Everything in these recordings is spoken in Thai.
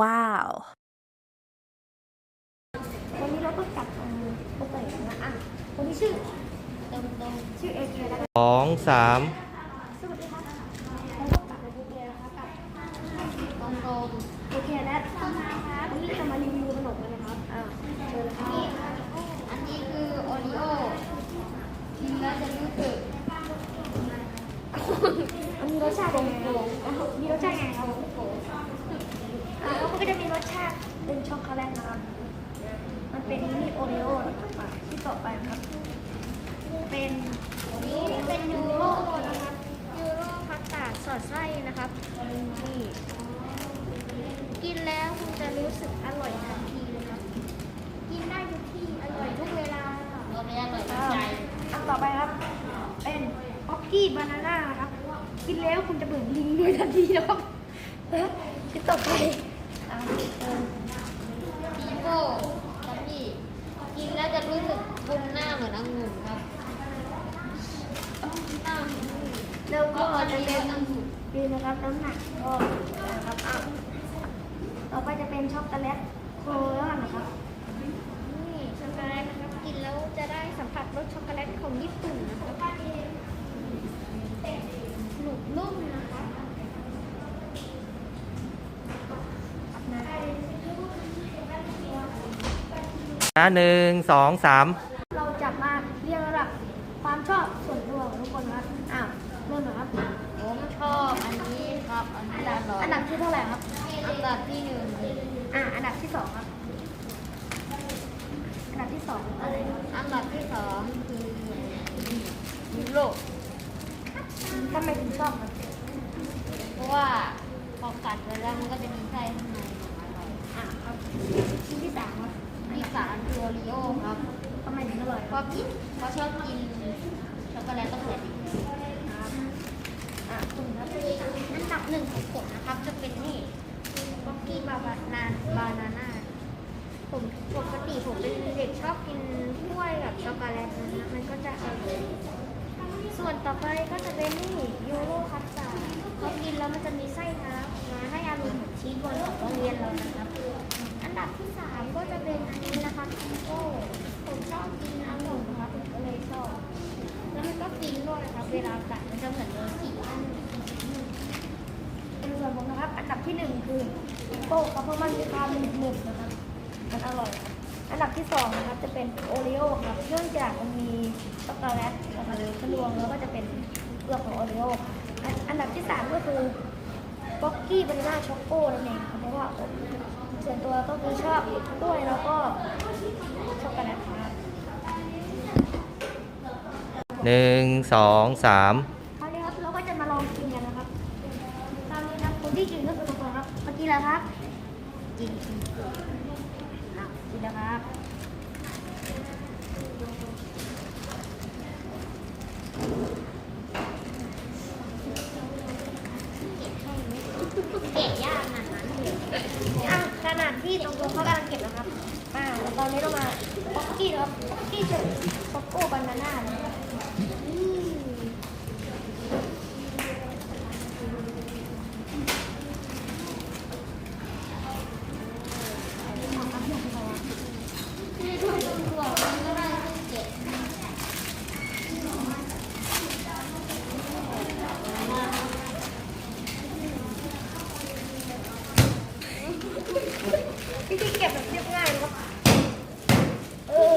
Wow. วันนี้เราก็กลับมาโอเปร่นะอะคนที่ชื่อตรงตรงชื่อเอเคแล้วกันสองสามสวัสดีครับเราก็กลับมาโอเคนะคะกับตรงตรงเอเคและวันนี้จะมารีวิวขนมกันนะครับอ่าเชิญเลยครับอันนี้คือโอริโอกินแล้วจะรู้สึกมันมีรสชาติยังไงครับมีรสชาติยังไงครับอ่าแล้ว ก็จะมีรสชาติเป็นช็อกโกแลตนะครับ มันเป็นมินิโอรีโอนะครับอะที่ต่อไปครับ เป็นนี่เป็นยูโรนะครับยูโรพัสตาสอดไส้นะครับนี่กินแล้วคุณจะรู้สึกอร่อยทันทีเลยครับ กินได้ทุกที่อร่อยทุกเวลาเราไม่อร่อยใจอันต่อไปครับ เป็นป๊อกกี้บานาน่านะครับ กินแล้วคุณจะเบื่อลิงด้วยทันทีนะครับแล้วชิ้นต่อไปอ่าเออ ปีโป้ครับพี่กินแล้วจะรู้สึกบนหน้าเหมือนองุ่นครับหน้าเหมือนองุ่น แล้วก็ อัน จะ นี้ เป็ เป็น นองุ่ นดีนะครับน้ำหนักก็นะครับอะต่อไปจะเป็นช็อกโกแลตโคลอนนะครับนี่ช็อกโกแลตนะครับกินแล้วจะได้สัมผัสรสช็อกโกแลตของญี่ปุ่นนะครับหนุบนุ่มนะครับนะนะหนึ่งสองสาม ดับที่สองครับอันดับที่สองอะไรครับอันดับที่สองคือยูโรทำไมถึงชอบครับเพราะว่าพอกัดไปแล้วมันก็จะมีไส้ข้างในอร่อยอ่าครับชิ้นที่สามครับที่สามคือโอริโอครับทำไมถึงอร่อยเพครับราะกินเพราะชอบกินช็อกโกแลตตั้งแต่เด็กครับอ่าคุณครับอันดับหนึ่งของผมนะครับจะเป็นนี่บ็อ กี้บาบานาบานาน่าผมปกติผมเป็นเด็กชอบกินกล้วยกับช็อกโกแลตนะมันก็จะอร่อยส่วนต่อไปก็จะเป็นนี่ยูโรคัสตาร์ดเขากินแล้วมันจะมีไส้น้ำมาให้อารมณ์เหมือนชีสบอลของโรงเรียนเรานะครับ อันดับที่สามก็จะเป็นอันนี้นะคะทิโก้ผมชอบกินองุ่นนะคะผมก็เลยชอบ แล้วมันก็ฟินด้วยนะครับเวลากัดมันจะเหมือนโรตีเป็นส่วนผมนะครับ อันดับที่หนึ่งคือ โป้ครับเพราะมันมีความหนึบๆนะครับ มันอร่อย อันดับที่สองนะครับจะเป็นโอรีโอครับ เนื่องจากมันมีช็อกโกแลตนะครับทะลวงแล้วก็จะเป็นเปลือกของโอรีโออันอันดับที่สามก็คือบ็อกกี้บานาน่าช็อกโก้นั่นเองครับเพราะว่าผมส่วนตัวก็คือชอบกล้วยแล้วก็ช็อกโกแลตครับหนึ่งสองสามี่กินก็คือคนครับเมื่อกี้แล้วครับกินอะกินแล้วครับเกะยากขนาดนั้นเลยอะขนาดที่ตรงตัวเขากำลังเก็บแล้วครับอ่าตอนนี้เรามาป๊อกกี้ครับป๊อกกี้เจอช็อกโกบานาน่านะครับอืม คือทุกตัวมันก็ได้เกะ วิธีเก็บแบบเรียบง่ายนะครับเออ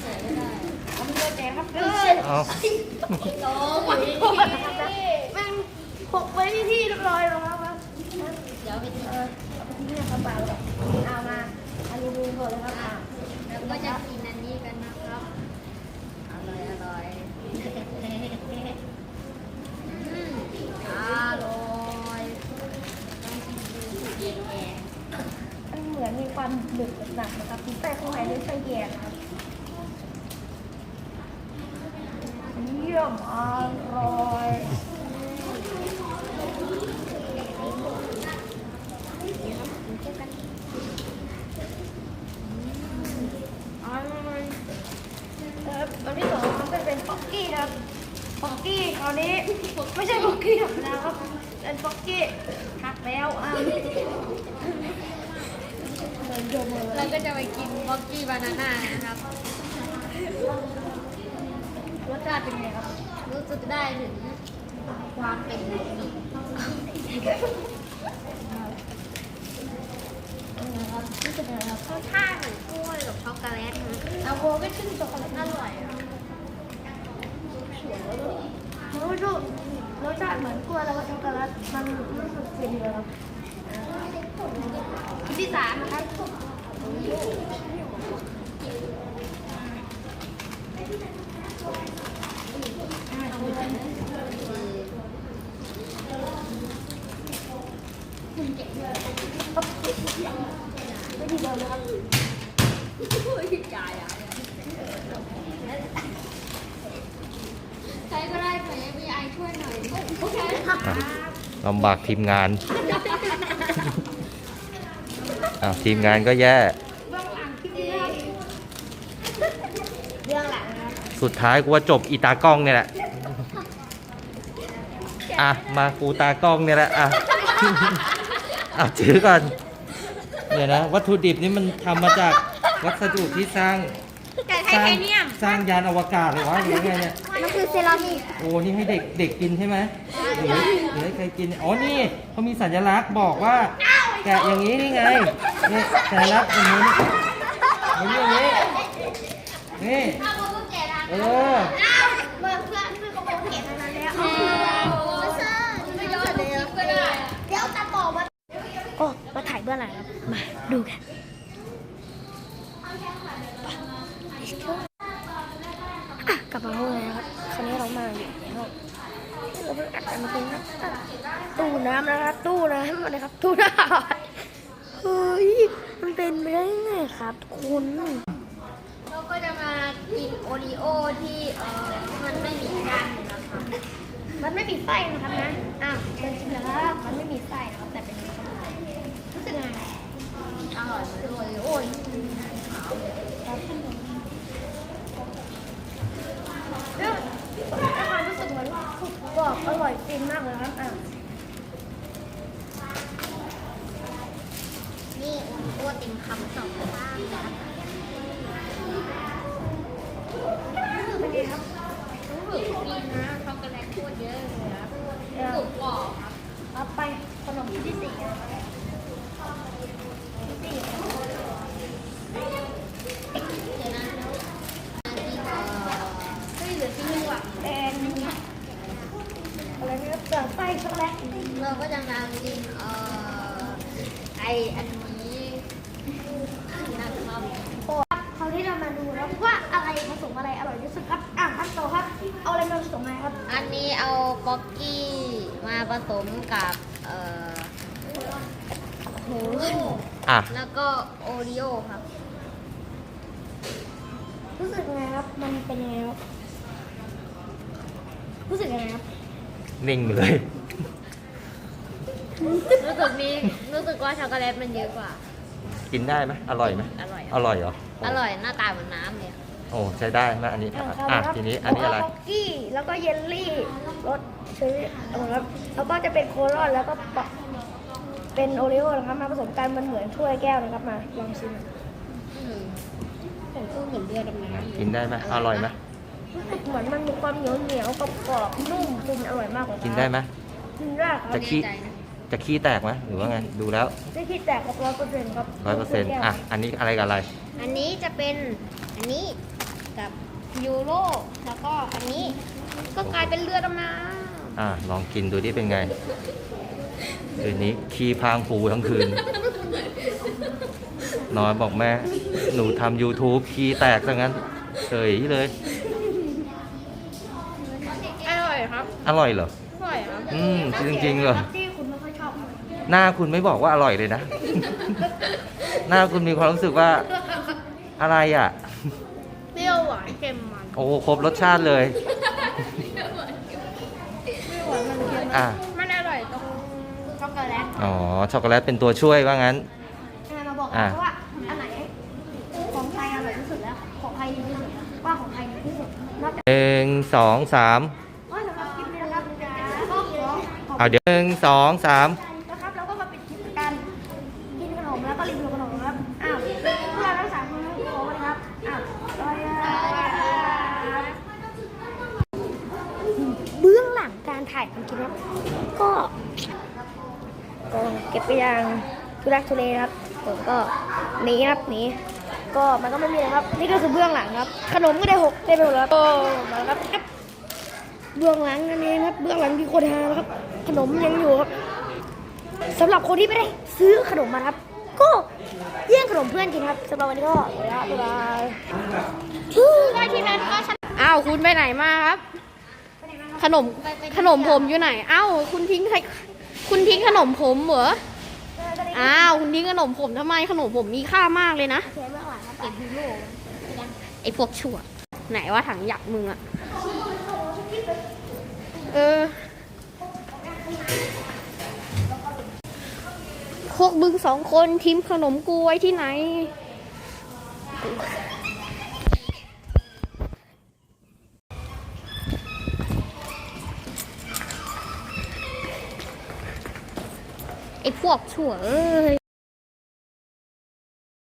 ใส่ไม่ได้ ทำตัวแจครับเออ เอา โอ้ย แม่งหกไว้ที่ที่เรียบร้อยแล้วครับ เดี๋ยวไปเออเอาไปทิ้งในกระเป๋าแบบเอามาอันนี้ดูหมดเลยครับอะแล้วก็จะกินอันนี้กันนะครับ อร่อยอร่อยอืมอร่อยต้องกินดูสุดเย็นแก่มันเหมือนมีความหนึบหนักนะครับแต่ข้างในด้วยไส้แยกครับเยี่ยมอร่อยอร่อยครับอันที่สองมันก็เป็นป๊อกกี้ครับป๊อกกี้คราวนี้ ไม่ใช่ป๊อกกี้ธรรมดาครับเป็นป๊อกกี้หักแล้วอะเดิมเลยเราก็จะไปกินบ็อกกี้บานาน่านะครับ รสชาติเป็นไงครับ รู้สึกได้ถึงความเป็นรู้สึกยังไงครับรสชาติเหมือนกล้วยกับช็อกโกแลตนะเอาโคก็ชื่นช็อกโกแลตอร่อยอะรู้ดู รสชาติเหมือนกล้วยแล้วก็ช็อกโกแลตมันรู้สึกฟินเลยครับที่สามนะครับไม่ดีเลยนะครับใครก็ได้ไป FBI ช่วยหน่อยโอเค อะ ลำบากทีมงานอะทีมงานก็แย่ เรื่องหลังนะครับสุดท้ายกูว่าจบอีตากล้องเนี่ยแหละ อะ มากูตากล้องเนี่ยแหละ อะอะถือก่อน เดี๋ยวนะ วัตถุดิบนี่มันทำมาจากวัสดุที่สร้าง ไก่ไทสร้างเทเนียม สร้างยานอวกาศเลยวะหรือไงเนี่ย มันคือเซรามิกโอ้นี่ให้เด็กเด็กกินใช่ไหมหรือหรือให้ใครกินอ๋อนี่เขามีสัญลักษณ์บอกว่าแกะอย่างนี้นี่ไงนี่สัญลักษณ์อย่างนี้อย่างนี้อย่างนี้นี่เออเมื่อเพื่อนเพื่อนเขาบอกเก็บมานานแล้วไม่ยอมเลยก็ได้เดี๋ยวตัดต่อมาโอ้มาถ่ายเบื้องหลังครับมาดูกันอะ กลับมาห้องแล้วครับคราวนี้เรามาอยู่ในห้องเราเพิ่งอัดกันมาเป็นครับอะตู้น้ำนะครับ ตู้น้ำนะครับตู้น้ำเฮ้ยมันเป็นไปได้ไงครับคุณเราก็จะมากินโอรีโอที่เออมันไม่มีก้านนะคะมันไม่มีไส้นะครับนะอ้าวจริงๆแล้วมันไม่มีไส้นะครับแต่เป็นรู้สึกไงอร่อยเหมือนโอรีโอที่มีขาวเลย เรื่องความรู้สึกเหมือนกร อบ อร่อยจริงมากเลยครับอะนี่อุ่นตัวติ่งคำสองข้างนะครับเป็นไงครับรู้สึกดีนะช็อกโกแลตโคตรเยอะเลยครับรู้สึกกรอบครับ เอาไปขนมชิ้นที่สี่นะครับที่สี่ เดี๋ยวนะแล้วอันที่เอ่อ เฮ้ยเหลือชิ้นหนึงว่ะเป็นอะไรนะครับเปลือกไส้ช็อกโกแลต เราก็จะมากินเอ่อไออันนี้นะครับ โอ้ครับคราวนี้เรามาดูแล้วว่าอะไรผสมอะไรอร่อยที่สุดครับ อะขั้นตอนครับ เอาอะไรมาผสมอะไรครับ อันนี้เอาป๊อกกี้มาผสมกับเอ่อหมูนิ่มอะ แล้วก็โอรีโอครับ รู้สึกยังไงครับ มันเป็นยังไงครับรู้สึกยังไงครับนิ่งไปเลย รู้สึกนี้รู้สึกว่าช็อกโกแลตมันเยอะกว่า กินได้ไหมอร่อยไหมอร่อย อร่อยเหรอ อร่อยหน้าตาเหมือนน้ำเลยอะโอ้ใช้ได้ไหมอันนี้อะอะครับทีนี้อันนี้อะไรเาคุกกี้แล้วก็เยลลี่รสเชอร์รี่นะครับแล้วก็จะเป็นโคลอนแล้วก็ปะเป็นโอรีโอนะครับมาผสมกันมันเหมือนถ้วยแก้วนะครับมาลองชิมอืมผมก็เหมือนเรือดำน้ำกินได้ไหมอร่อยไหมรู้สึกเหมือนมันมีความเหนียวเหนียวๆกรอบๆนุ่มกินอร่อยมากเลยครับกินได้ไหมกินได้ครับจะขี้แน่ใจนะจะขี้แตกไหมหรือว่าไงดูแล้วไม่คิดแตกกับร้อยเปอร์เซ็นต์ครับร้อยเปอร์เซ็นต์อะอันนี้อะไรกับอะไร อันนี้จะเป็นอันนี้ กับยูโรแล้วก็อันนี้ก็กลายเป็นเรือดำน้อะลองกินดูดิเป็นไงคืนนี้ขี้พรางผูทั้งคืนนอนบอกแม่ หนูทำ YouTube ขี้แตกซะงั้นเฉยเลยำอร่อยครับ อร่อยเหรอ อร่อยครับอืมจริงๆเหรอ ที่คุณไม่ค่อยชอบหน้าคุณไม่บอกว่าอร่อยเลยนะ หน้าคุณมีความรู้สึกว่า อะไรอะเป รี้ยวหวานเค็มมันโอ้โหครบรสชาติเลย เปรี้ยวหวานมันเค็มอะ มันอร่อยตรงช็อกโกแลตอ๋อ ช็อกโกแลตเป็นตัวช่วยว่างั้นอะมาบอกอะกันว่าอันไหนของไทยอร่อยที่สุดแล้วของไทยดีที่สุดว่าของไทยดีที่สุดนอกจากหนึ่งสองสามว่าสำหรับคลิปนี้นะครับก็ขอขอบเอาเดี๋ยวหนึ่งสองสาม นะครับแล้วก็มาปิดคลิปกันกินขนมแล้วก็รีวิวขนมนะครับอ้าว กินครับ ก็ ก็เก็บไปอย่างทุรักทุเลครับผมก็หนีครับหนีก็มันก็ไม่มีอะไรครับ นี่ก็คือเบื้องหลังครับ ขนมก็ได้หกได้ไปหมดแล้วก็มาแล้วครับเบื้องหลังนั่นเองครับ เบื้องหลังที่โคตรฮาแล้วครับ ขนมยังอยู่ครับสำหรับคนที่ไม่ได้ซื้อขนมมาครับ ก็แย่งขนมเพื่อนกินครับสำหรับวันนี้ก็ไปแล้วบ๊ายบายได้ที่นั้นก็ชนอ้าวคุณไปไหนมาครับ ขนมขนมผมอยู่ไหนอ้าวคุณทิ้งใคร คุณทิ้งขนมผมเหรอ อ้าว คุณทิ้งขนมผมทำไมขนมผมมีค่ามากเลยนะเบื้องหลังครับเก็บฮีโร่ไอ้พวกชั่ว ไหนว่าถังหยักมึงอะเออ พวกมึงสองคนทิมขนมกูไว้ที่ไหน อกชั่วเอ้ย